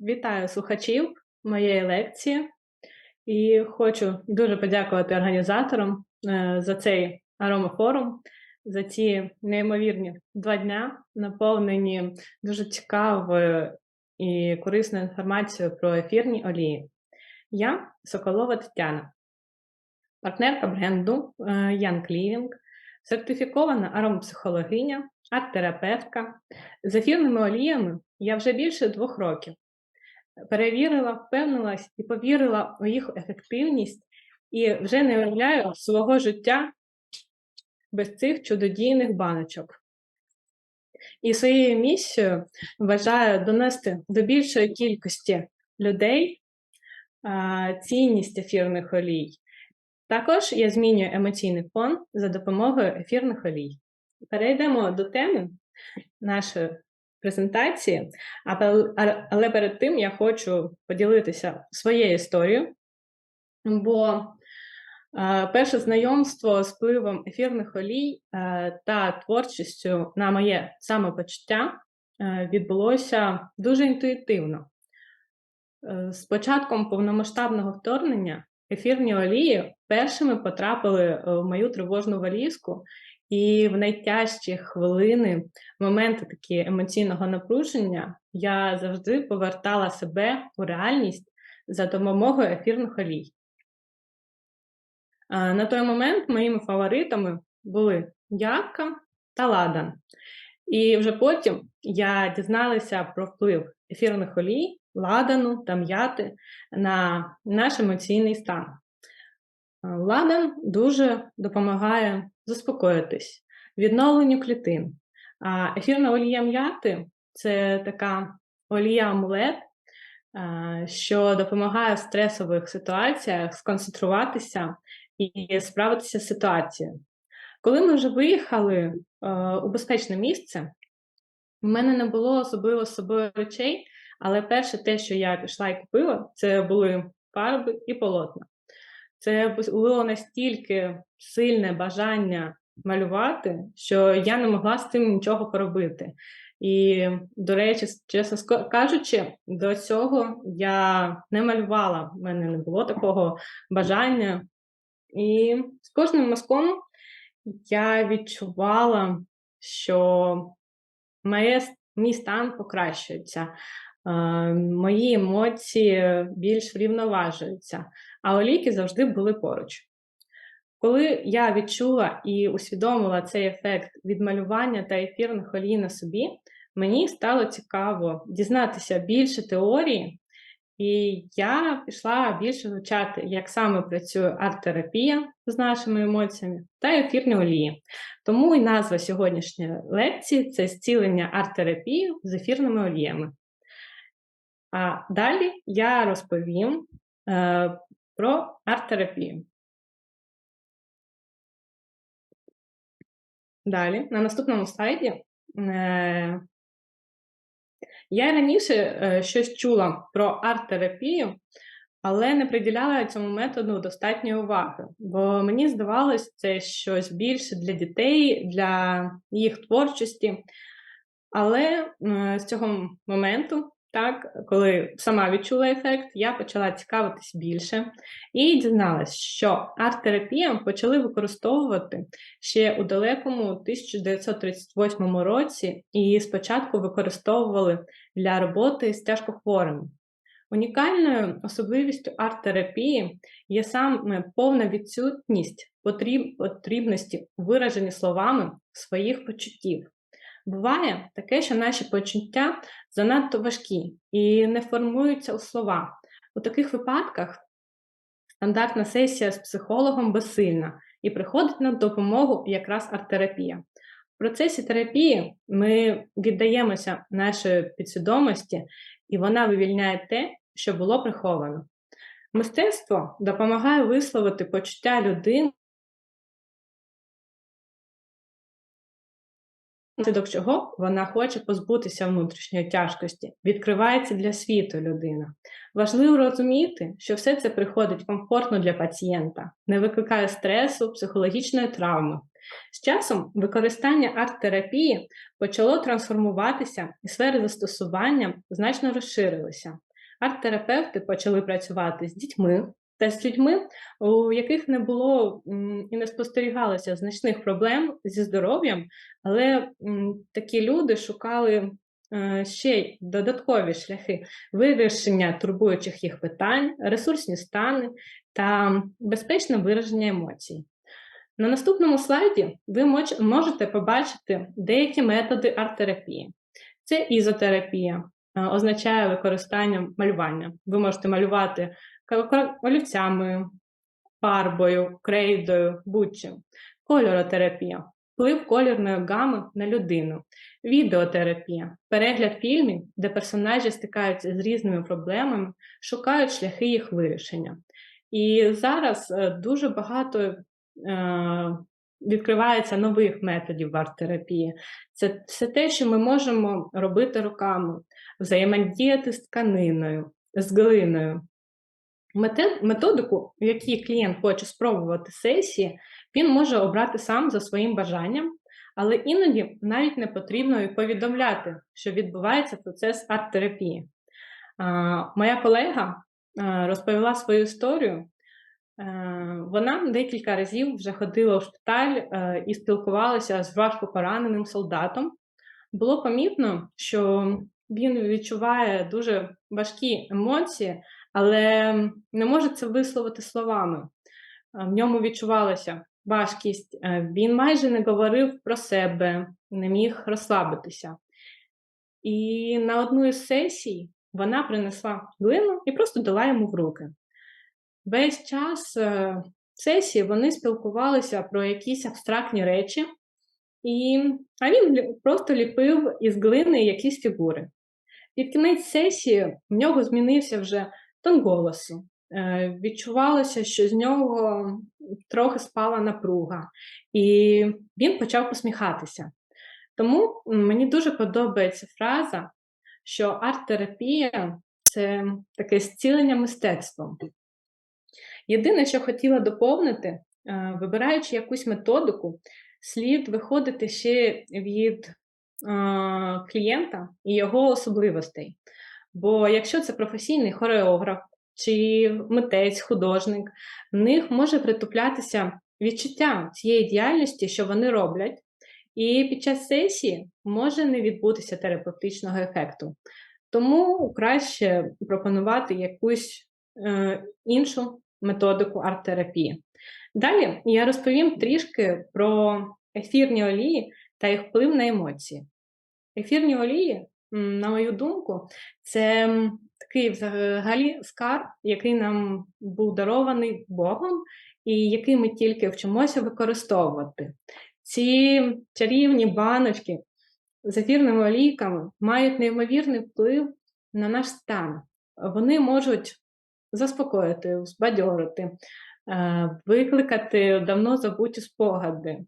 Вітаю слухачів моєї лекції і хочу дуже подякувати організаторам е, за цей аромафорум, за ці неймовірні два дня, наповнені дуже цікавою і корисною інформацією про ефірні олії. Я Соколова Тетяна, партнерка бренду е, Young Living, сертифікована аромапсихологиня, арт-терапевтка. З ефірними оліями я вже більше двох років перевірила, впевнилась і повірила у їх ефективність, і вже не уявляю свого життя без цих чудодійних баночок. І своєю місією вважаю донести до більшої кількості людей а, цінність ефірних олій. Також я змінюю емоційний фон за допомогою ефірних олій. Перейдемо до теми нашої презентації, але перед тим я хочу поділитися своєю історією, бо перше знайомство з впливом ефірних олій та творчістю на моє самопочуття відбулося дуже інтуїтивно. Е, з початком повномасштабного вторгнення ефірні олії першими потрапили в мою тривожну валізку, і в найтяжчі хвилини, моменти такі емоційного напруження, я завжди повертала себе у реальність за допомогою ефірних олій. На той момент моїми фаворитами були Явка та Ладан. І вже потім я дізналася про вплив ефірних олій, ладану та м'яти на наш емоційний стан. Ладан дуже допомагає заспокоїтись, відновленню клітин. А ефірна олія м'яти це така олія амулет, що допомагає в стресових ситуаціях сконцентруватися і справитися з ситуацією. Коли ми вже виїхали у безпечне місце, в мене не було особливо з собою речей, але перше те, що я пішла і купила, це були фарби і полотна. Це було настільки сильне бажання малювати, що я не могла з цим нічого поробити. І, до речі, чесно кажучи, до цього я не малювала, в мене не було такого бажання. І з кожним мазком я відчувала, що моє, мій стан покращується, мої емоції більш врівноважуються, а олійки завжди були поруч. Коли я відчула і усвідомила цей ефект відмалювання та ефірних олій на собі, мені стало цікаво дізнатися більше теорії, і я пішла більше вивчати, як саме працює арт-терапія з нашими емоціями та ефірні олії. Тому і назва сьогоднішньої лекції це зцілення арт-терапії з ефірними оліями. А далі я розповім е, про арт-терапію. Далі, на наступному слайді, е, я раніше е, щось чула про арт-терапію, але не приділяла цьому методу достатньої уваги, бо мені здавалось, це щось більше для дітей, для їх творчості. Але з цього моменту так, коли сама відчула ефект, я почала цікавитись більше і дізналась, що арт-терапію почали використовувати ще у далекому 1938 році, і спочатку використовували для роботи з тяжкохворими. Унікальною особливістю арт-терапії є саме повна відсутність потрібності у словами своїх почуттів. Буває таке, що наші почуття занадто важкі і не формуються у слова. У таких випадках стандартна сесія з психологом безсильна і приходить на допомогу якраз арт-терапія. В процесі терапії ми віддаємося нашої підсвідомості, і вона вивільняє те, що було приховано. Мистецтво допомагає висловити почуття людини внаслідок чого вона хоче позбутися внутрішньої тяжкості, відкривається для світу людина. Важливо розуміти, що все це приходить комфортно для пацієнта, не викликає стресу, психологічної травми. З часом використання арт-терапії почало трансформуватися, і сфери застосування значно розширилися. арт-терапевти почали працювати з дітьми та з людьми, у яких не було і не спостерігалося значних проблем зі здоров'ям, але такі люди шукали е, ще й додаткові шляхи вирішення турбуючих їх питань, ресурсні стани та безпечне вираження емоцій. На наступному слайді ви можете побачити деякі методи арт-терапії. Це ізотерапія, означає використання малювання. Ви можете малювати олівцями, фарбою, крейдою, будь-чим. Кольоротерапія вплив кольорної гами на людину. Відеотерапія перегляд фільмів, де персонажі стикаються з різними проблемами, шукають шляхи їх вирішення. І зараз е, дуже багато е, відкривається нових методів арт-терапії. Це все те, що ми можемо робити руками, взаємодіяти з тканиною, з глиною. Методику, в якій клієнт хоче спробувати сесії, він може обрати сам за своїм бажанням, але іноді навіть не потрібно і повідомляти, що відбувається процес арт-терапії. Моя колега розповіла свою історію. Е, Вона декілька разів вже ходила в шпиталь е, і спілкувалася з важко пораненим солдатом. Було помітно, що він відчуває дуже важкі емоції, але не може це висловити словами. Е, В ньому відчувалася важкість, він майже не говорив про себе, не міг розслабитися. І на одну із сесій вона принесла глину і просто дала йому в руки. Весь час е, сесії вони спілкувалися про якісь абстрактні речі, і, а він просто ліпив із глини якісь фігури. Під кінець сесії в нього змінився вже тон голосу. Е, Відчувалося, що з нього трохи спала напруга, і він почав посміхатися. Тому мені дуже подобається фраза, що арт-терапія це таке зцілення мистецтвом. Єдине, що хотіла доповнити, е, вибираючи якусь методику, слід виходити ще від е, клієнта і його особливостей. Бо якщо це професійний хореограф чи митець, художник, в них може притуплятися відчуття цієї діяльності, що вони роблять, і під час сесії може не відбутися терапевтичного ефекту. Тому краще пропонувати якусь е, іншу методику арт-терапії. Далі я розповім трішки про ефірні олії та їх вплив на емоції. Ефірні олії, на мою думку, це такий взагалі скарб, який нам був дарований Богом, і який ми тільки вчимося використовувати. Ці чарівні баночки з ефірними олійками мають неймовірний вплив на наш стан. Вони можуть заспокоїти, збадьорити, е, викликати давно забуті спогади.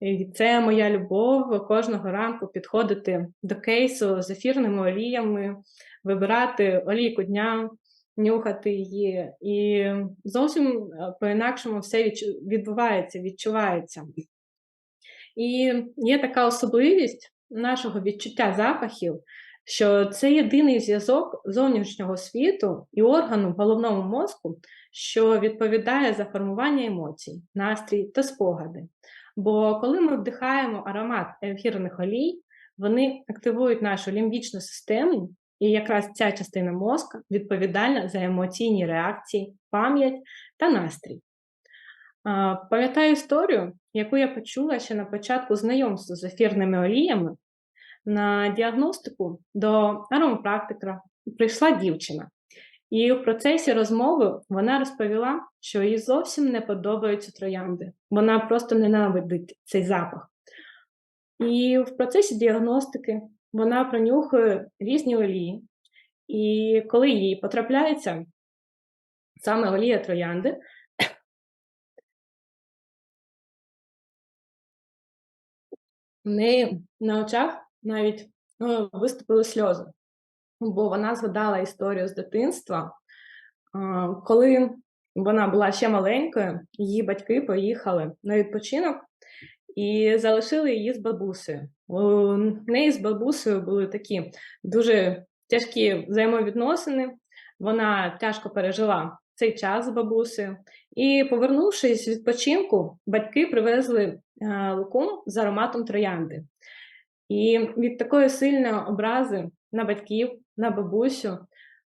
І це моя любов кожного ранку підходити до кейсу з ефірними оліями, вибирати олійку дня, нюхати її. І зовсім е, по-інакшому все відбувається, відчувається. І є така особливість нашого відчуття запахів, що це єдиний зв'язок зовнішнього світу і органу в головному мозку, що відповідає за формування емоцій, настрій та спогади. Бо коли ми вдихаємо аромат ефірних олій, вони активують нашу лімбічну систему, і якраз ця частина мозка відповідальна за емоційні реакції, пам'ять та настрій. Пам'ятаю історію, яку я почула ще на початку знайомства з ефірними оліями. На діагностику до аромапрактика прийшла дівчина, і в процесі розмови вона розповіла, що їй зовсім не подобаються троянди. Вона просто ненавидить цей запах. І в процесі діагностики вона пронюхує різні олії. І коли їй потрапляється саме олія троянди, в неї на очах навіть ну, виступили сльози, бо вона згадала історію з дитинства, коли вона була ще маленькою, її батьки поїхали на відпочинок і залишили її з бабусею. У неї з бабусею були такі дуже тяжкі взаємовідносини. Вона тяжко пережила цей час з бабусею. І, повернувшись з відпочинку, батьки привезли е, лукум з ароматом троянди. І від такої сильної образи на батьків, на бабусю,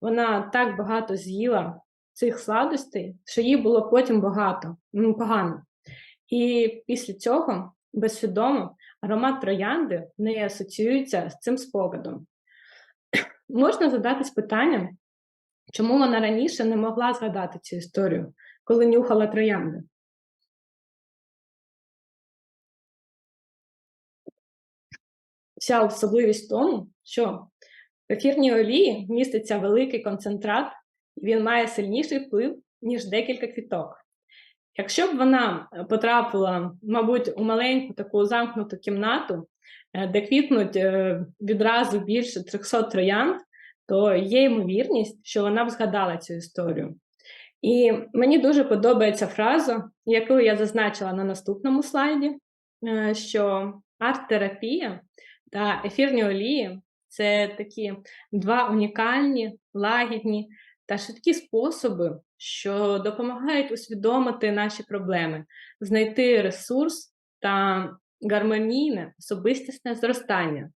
вона так багато з'їла цих сладостей, що їй було потім багато, ну, погано. І після цього безсвідомо аромат троянди в неї асоціюється з цим спогадом. Можна задатись питанням, чому вона раніше не могла згадати цю історію, коли нюхала троянди. Вся особливість в тому, що в ефірній олії міститься великий концентрат, і він має сильніший вплив, ніж декілька квіток. Якщо б вона потрапила, мабуть, у маленьку таку замкнуту кімнату, е, де квітнуть е, відразу більше 300 троянд, то є ймовірність, що вона б згадала цю історію. І мені дуже подобається фраза, яку я зазначила на наступному слайді, е, що арт-терапія та ефірні олії це такі два унікальні, лагідні та швидкі способи, що допомагають усвідомити наші проблеми, знайти ресурс та гармонійне особистісне зростання.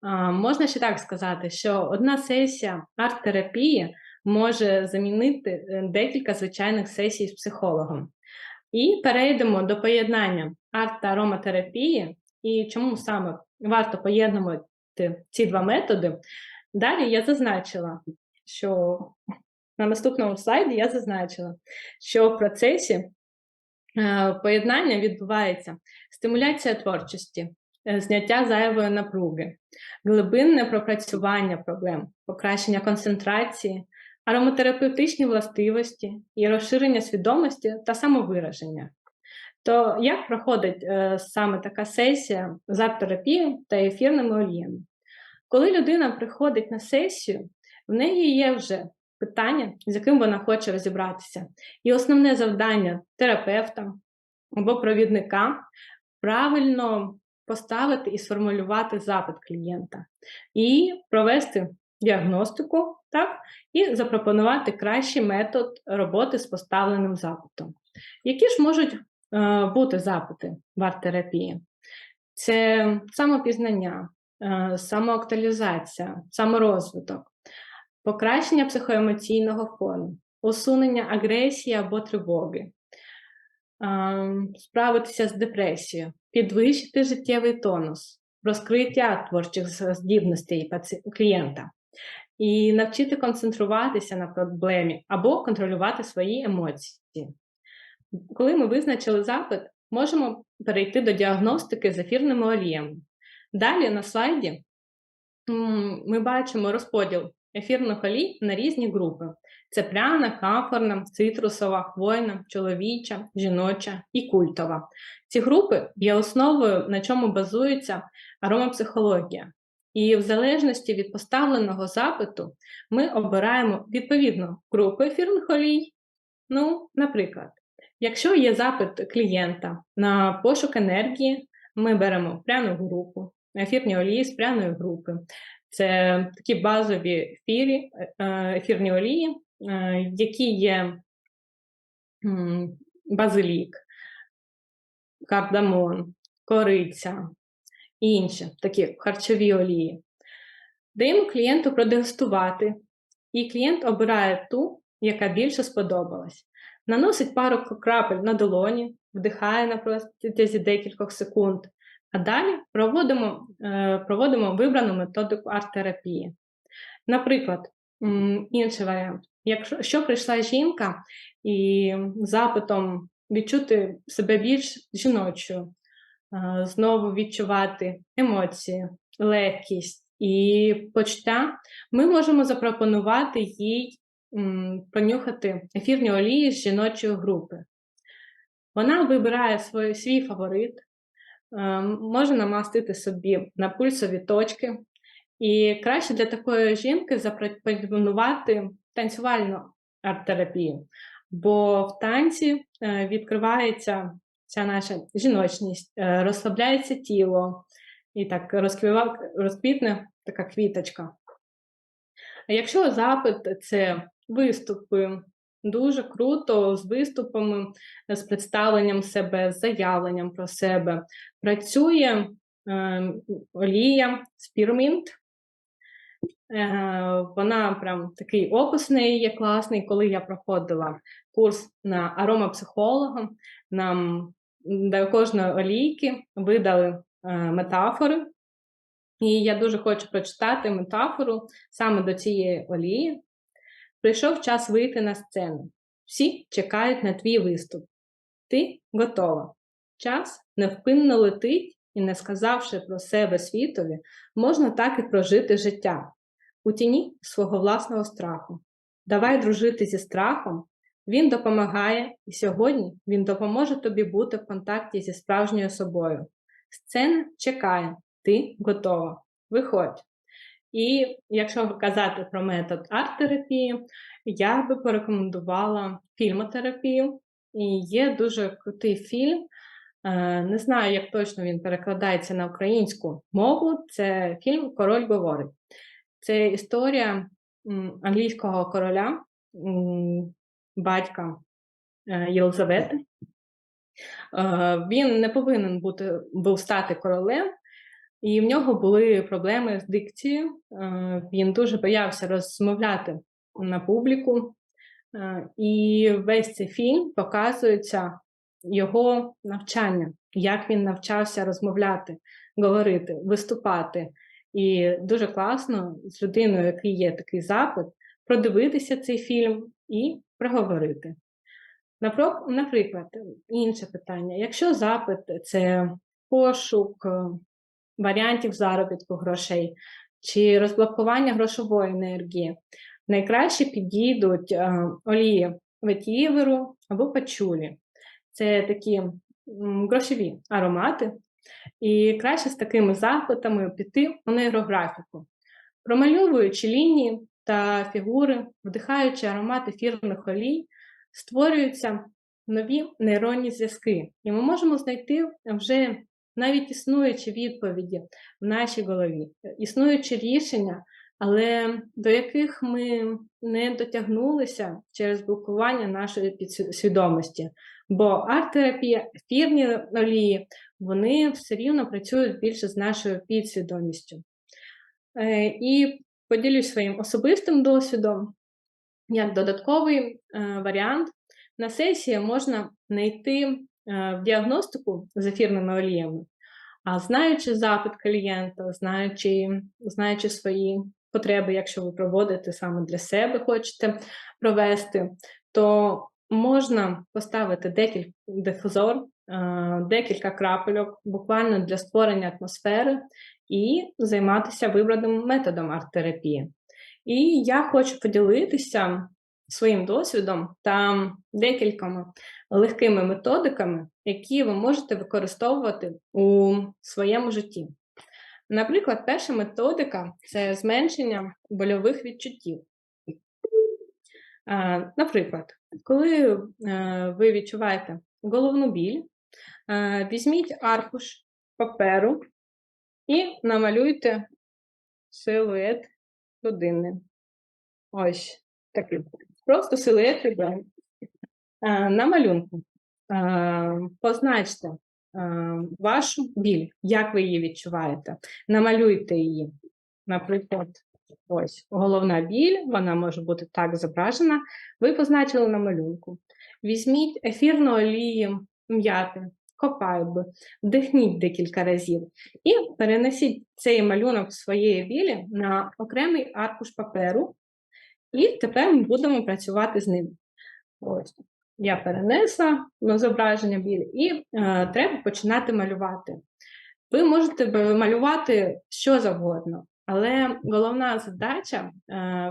А, можна ще так сказати, що одна сесія арт-терапії може замінити е, декілька звичайних сесій з психологом. І перейдемо до поєднання арт та ароматерапії і чому саме варто поєднувати ці два методи. Далі я зазначила, що на наступному слайді я зазначила, що в процесі е, поєднання відбувається стимуляція творчості, е, зняття зайвої напруги, глибинне пропрацювання проблем, покращення концентрації, ароматерапевтичні властивості і розширення свідомості та самовираження. То як проходить е, саме така сесія з арт-терапією та ефірними оліями? Коли людина приходить на сесію, в неї є вже питання, з яким вона хоче розібратися. І основне завдання терапевта або провідника правильно поставити і сформулювати запит клієнта, і провести діагностику, так, і запропонувати кращий метод роботи з поставленим запитом. Які ж можуть бути запити в арт-терапії? Це самопізнання, е, самоактуалізація, саморозвиток, покращення психоемоційного фону, усунення агресії або тривоги, справитися з депресією, підвищити життєвий тонус, розкриття творчих здібностей клієнта і навчити концентруватися на проблемі або контролювати свої емоції. Коли ми визначили запит, можемо перейти до діагностики з ефірними оліями. Далі на слайді ми бачимо розподіл ефірних олій на різні групи: це пряна, камфорна, цитрусова, хвойна, чоловіча, жіноча і культова. Ці групи є основою, на чому базується аромапсихологія. І в залежності від поставленого запиту ми обираємо відповідну групу ефірних олій. Ну, наприклад, якщо є запит клієнта на пошук енергії, ми беремо пряну групу, ефірні олії з пряної групи. Це такі базові ефірі, е, ефірні олії, е, які є базилік, кардамон, кориця і інші такі харчові олії. Даємо клієнту продегустувати, і клієнт обирає ту, яка більше сподобалась. Наносить пару крапель на долоні, вдихає на протязі декількох секунд, а далі проводимо е, проводимо вибрану методику арт-терапії. Наприклад, інший варіант. Якщо прийшла жінка і запитом відчути себе більш жіночою, е, знову відчувати емоції, легкість і почуття, ми можемо запропонувати їй понюхати ефірні олії з жіночої групи. Вона вибирає свій, свій фаворит, Ем, Можна намастити собі на пульсові точки. І краще для такої жінки запропонувати танцювальну арт-терапію, бо в танці е, відкривається ця наша жіночність, е, розслабляється тіло і так розквітне така квіточка. Якщо запит це виступи, дуже круто з виступами, з представленням себе, з заявленням про себе, працює е, олія Spearmint. Е, Вона прям такий опис в неї є класний. Коли я проходила курс на аромапсихолога, нам до кожної олійки видали е, метафори. І я дуже хочу прочитати метафору саме до цієї олії. Прийшов час вийти на сцену. Всі чекають на твій виступ. Ти готова. Час невпинно летить і, не сказавши про себе світові, можна так і прожити життя у тіні свого власного страху. Давай дружити зі страхом. Він допомагає, і сьогодні він допоможе тобі бути в контакті зі справжньою собою. Сцена чекає, ти готова. Виходь. І якщо казати про метод арт-терапії, я би порекомендувала фільмотерапію. І є дуже крутий фільм. Е, не знаю, як точно він перекладається на українську мову. Це фільм Король говорить. Це історія англійського короля, батька е, Єлизавети. Е, він не повинен бути був стати королем, і в нього були проблеми з дикцією. Е, він дуже боявся розмовляти на публіку. Е, і весь цей фільм показується його навчання, як він навчався розмовляти, говорити, виступати. І дуже класно з людиною, який є такий запит, продивитися цей фільм і проговорити. Наприклад, інше питання: якщо запит це пошук варіантів заробітку грошей чи розблокування грошової енергії. Найкраще підійдуть е, олії ветіверу або пачулі. Це такі грошові аромати. І краще з такими запитами піти у нейрографіку, промальовуючи лінії та фігури, вдихаючи аромат ефірних олій, створюються нові нейронні зв'язки. І ми можемо знайти вже навіть існуючі відповіді в нашій голові, існуючі рішення, але до яких ми не дотягнулися через блокування нашої підсвідомості. Бо арт-терапія, ефірні олії, вони все рівно працюють більше з нашою підсвідомістю. Е, і поділюсь своїм особистим досвідом. Як додатковий е, варіант, на сесії можна знайти в діагностику з ефірними оліями, а знаючи запит клієнта, знаючи, знаючи свої потреби, якщо ви проводите саме для себе, хочете провести, то можна поставити декілька дифузор, е, декілька крапельок, буквально для створення атмосфери і займатися вибраним методом арт-терапії. І я хочу поділитися своїм досвідом та декількома легкими методиками, які ви можете використовувати у своєму житті. Наприклад, перша методика це зменшення больових відчуттів. Наприклад, коли е, ви відчуваєте головну біль, е, візьміть аркуш паперу і намалюйте силует людини. Ось такий. Просто силует людини. На малюнку позначте вашу біль, як ви її відчуваєте. Намалюйте її. Наприклад, ось головна біль, вона може бути так зображена. Ви позначили на малюнку. Візьміть ефірну олію м'яти, копайби, вдихніть декілька разів і перенесіть цей малюнок своєї білі на окремий аркуш паперу. І тепер ми будемо працювати з ним. Ось я перенесла на зображення білі, і е, треба починати малювати. Ви можете малювати що завгодно, але головна задача е,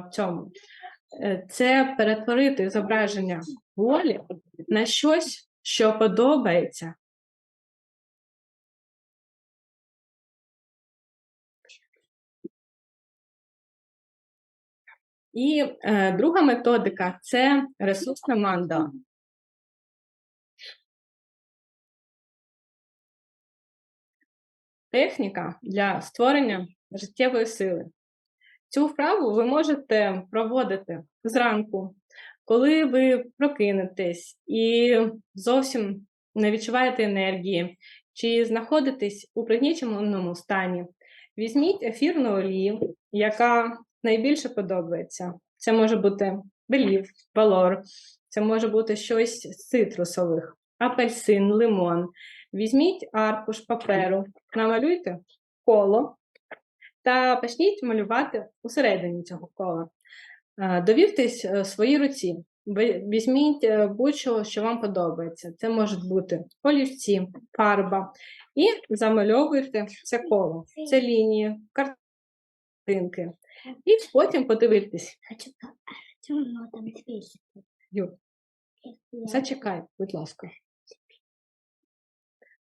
в цьому е, це перетворити зображення волі на щось, що подобається. І е, друга методика це ресурсна манда. техніка для створення життєвої сили. Цю вправу ви можете проводити зранку, коли ви прокинетесь і зовсім не відчуваєте енергії, чи знаходитесь у пригніченому стані. Візьміть ефірну олію, яка найбільше подобається. Це може бути белів, валор, це може бути щось з цитрусових, апельсин, лимон. Візьміть аркуш паперу, намалюйте коло та почніть малювати усередині цього кола. Е, Довіртесь е, своїй руці. Візьміть е, будь-що, що вам подобається. Це можуть бути олівці, фарба. І замальовуйте це коло, це лінії, картинки. І потім подивитесь. Хочу по- там свечи. Юр, Зачекай, будь ласка.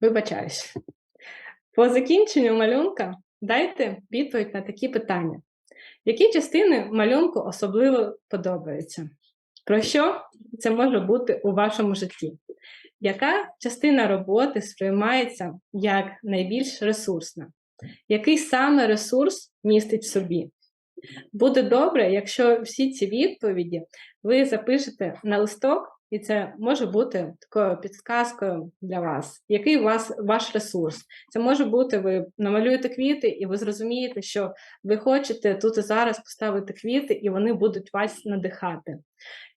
Вибачаюсь. По закінченню малюнка дайте відповідь на такі питання. Які частини малюнку особливо подобаються? Про що це може бути у вашому житті? Яка частина роботи сприймається як найбільш ресурсна? Який саме ресурс містить в собі? Буде добре, якщо всі ці відповіді ви запишете на листок, і це може бути такою підсказкою для вас. Який у вас ваш ресурс? Це може бути, ви намалюєте квіти, і ви зрозумієте, що ви хочете тут і зараз поставити квіти, і вони будуть вас надихати.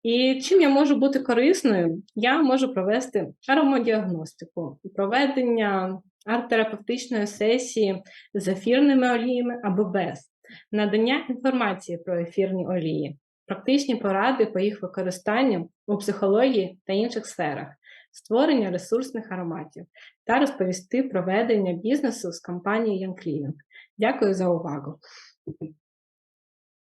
І чим я можу бути корисною, я можу провести аромодіагностику, проведення арт-терапевтичної сесії з ефірними оліями або без, надання інформації про ефірні олії, практичні поради по їх використанню у психології та інших сферах, створення ресурсних ароматів та розповісти про ведення бізнесу з компанією Young Cleaning. Дякую за увагу.